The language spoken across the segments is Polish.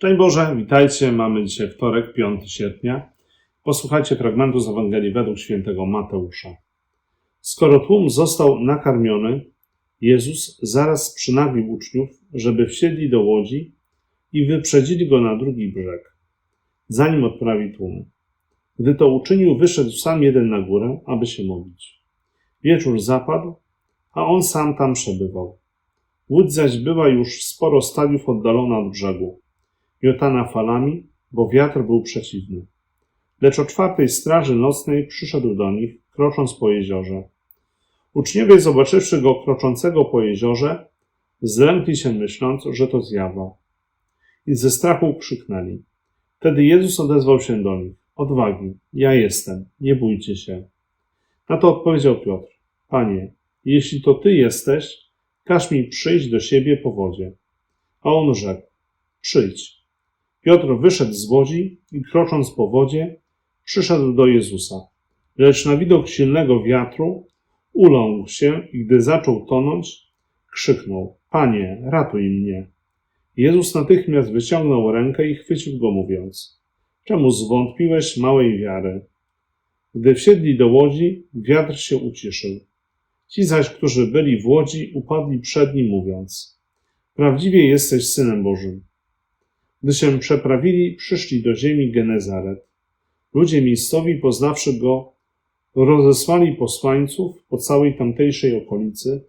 Szczęść Boże, witajcie. Mamy dzisiaj wtorek, 5 sierpnia. Posłuchajcie fragmentu z Ewangelii według świętego Mateusza. Skoro tłum został nakarmiony, Jezus zaraz przynaglił uczniów, żeby wsiedli do łodzi i wyprzedzili go na drugi brzeg, zanim odprawi tłum. Gdy to uczynił, wyszedł sam jeden na górę, aby się modlić. Wieczór zapadł, a on sam tam przebywał. Łódź zaś była już sporo stadiów oddalona od brzegu, miotana falami, bo wiatr był przeciwny. Lecz o czwartej straży nocnej przyszedł do nich, krocząc po jeziorze. Uczniowie, zobaczywszy go kroczącego po jeziorze, zlękli się myśląc, że to zjawa. I ze strachu krzyknęli. Wtedy Jezus odezwał się do nich. Odwagi, ja jestem, nie bójcie się. Na to odpowiedział Piotr. Panie, jeśli to Ty jesteś, każ mi przyjść do siebie po wodzie. A on rzekł, przyjdź. Piotr wyszedł z łodzi i krocząc po wodzie, przyszedł do Jezusa. Lecz na widok silnego wiatru uląkł się i gdy zaczął tonąć, krzyknął, Panie, ratuj mnie. Jezus natychmiast wyciągnął rękę i chwycił go, mówiąc, czemu zwątpiłeś małej wiary? Gdy wsiedli do łodzi, wiatr się uciszył. Ci zaś, którzy byli w łodzi, upadli przed nim, mówiąc: Prawdziwie jesteś synem Bożym. Gdy się przeprawili, przyszli do ziemi Genezaret. Ludzie miejscowi, poznawszy go, rozesłali posłańców po całej tamtejszej okolicy,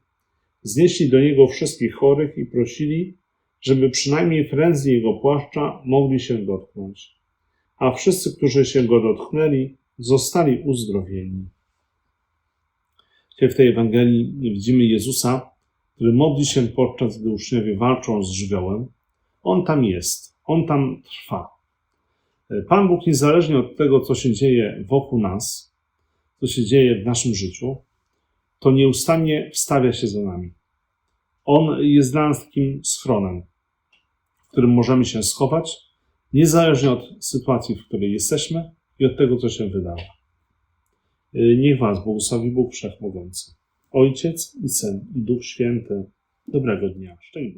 znieśli do niego wszystkich chorych i prosili, żeby przynajmniej frędzli jego płaszcza mogli się dotknąć. A wszyscy, którzy się go dotknęli, zostali uzdrowieni. W tej Ewangelii widzimy Jezusa, który modli się podczas gdy uczniowie walczą z żywiołem. On tam jest, on tam trwa. Pan Bóg, niezależnie od tego, co się dzieje wokół nas, co się dzieje w naszym życiu, to nieustannie wstawia się za nami. On jest dla nas takim schronem, w którym możemy się schować, niezależnie od sytuacji, w której jesteśmy i od tego, co się wydarzy. Niech Was błogosławi Bóg Wszechmogący, Ojciec i Syn i Duch Święty. Dobrego dnia. Szczęść.